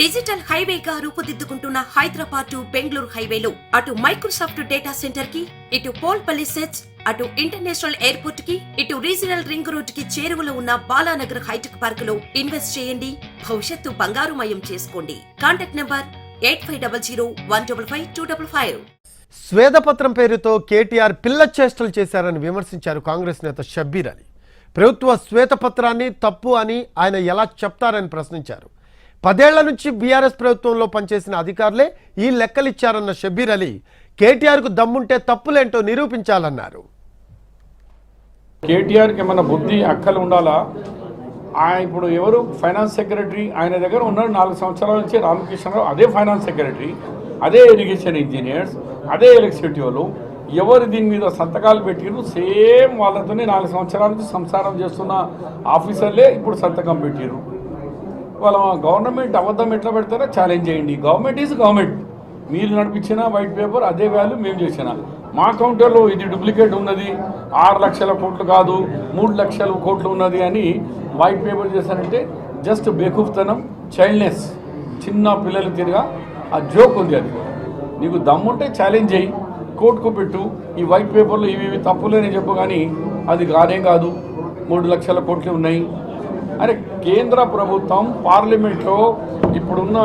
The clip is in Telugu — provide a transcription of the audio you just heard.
డిజిటల్ హైవేగా రూపుదిద్దుకుంటున్న హైదరాబాద్ టు బెంగళూరు హైవేలో. అటు మైక్రోసాఫ్ట్ డేటా సెంటర్కి ఇటు పోల్ సెట్స్ అటు ఇంటర్నేషనల్ ఎయిర్పోర్ట్కి ఇటు రీజనల్ రింగ్ రోడ్కి చేరువలో ఉన్న బాలానగర్ హైటెక్ పార్క్లో ఇన్వెస్ట్ చేయండి. భవిష్యత్తు బంగారుమయం చేసుకోండి. Contact number eight five double zero one double five two double five. స్వేదపత్రం పేరుతో కేటీఆర్ పిల్ల చేష్టలు చేశారని విమర్శించారు కాంగ్రెస్ నేత షబ్బీర్ అలీ. ప్రభుత్వ శ్వేతపత్రాన్ని తప్పు అని ఆయన ఎలా చెప్తారని ప్రశ్నించారు. పదేళ్ళ నుంచి బీఆర్ఎస్ ప్రభుత్వంలో పనిచేసిన అధికారులే ఈ లెక్కలిచ్చారన్న షబ్బీర్ అలీ కేటీఆర్కు దమ్ముంటే తప్పులేంటో నిరూపించాలన్నారు. కేటీఆర్కి ఏమన్నా బుద్ధి అక్కలు ఉండాలా? ఆయన ఇప్పుడు ఎవరు? ఫైనాన్స్ సెక్రటరీ ఆయన దగ్గర ఉన్నారు నాలుగు సంవత్సరాల నుంచి రామకృష్ణరావు అదే ఫైనాన్స్ సెక్రటరీ అదే ఇరిగేషన్ ఇంజనీర్స్ అదే ఎలక్ట్రిసిటీ వాళ్ళు ఎవరు దీని మీద సంతకాలు పెట్టిరు సేమ్ వాళ్ళతోనే నాలుగు సంవత్సరాల నుంచి సంసారం చేస్తున్న ఆఫీసర్లే ఇప్పుడు సంతకం పెట్టిరు వాళ్ళ గవర్నమెంట్ అబద్ధం ఎట్లా పెడతారో ఛాలెంజ్ చేయండి. గవర్నమెంట్ ఈజ్ గవర్నమెంట్ మీరు నడిపించిన వైట్ పేపర్ అదే వాల్యూ మేము చేసిన. మా కౌంటర్లో ఇది డూప్లికేట్ ఉన్నది. ఆరు లక్షల కోట్లు కాదు మూడు లక్షల కోట్లు ఉన్నది అని వైట్ పేపర్ చేశారంటే జస్ట్ బేకూఫ్తనం చైల్డ్నెస్ చిన్న పిల్లలు తిరిగా ఆ జోక్ ఉంది అది. నీకు దమ్ముంటే ఛాలెంజ్ చేయి. కోర్టుకు పెట్టు. ఈ వైట్ పేపర్లో ఇవి ఇవి తప్పులేని చెప్పు కానీ అది కాదేం కాదు. మూడు లక్షల కోట్లు ఉన్నాయి. అరే కేంద్ర ప్రభుత్వం పార్లమెంట్లో ఇప్పుడున్న